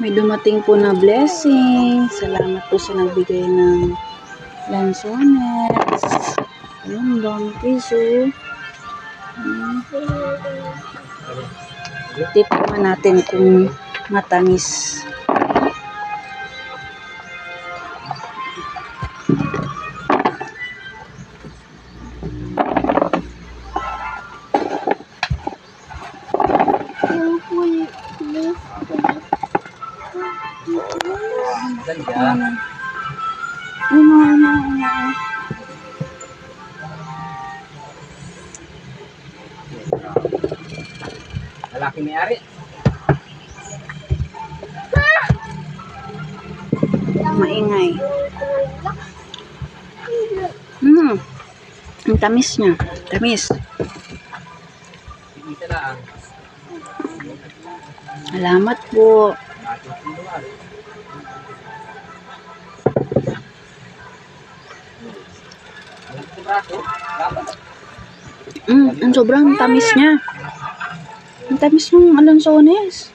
May dumating po na blessing. Salamat po sa nagbigay ng lansones. Ayun, dami piso. Hmm. Titikman natin kung matamis. Ganda. Ano, ano, ano. Lalaki may-ari. Maingay. Hmm. Ang tamis niya. Tamis. Isa lang. Salamat po. Mm, ang sobrang tamis niya. Ang tamis ng alansones.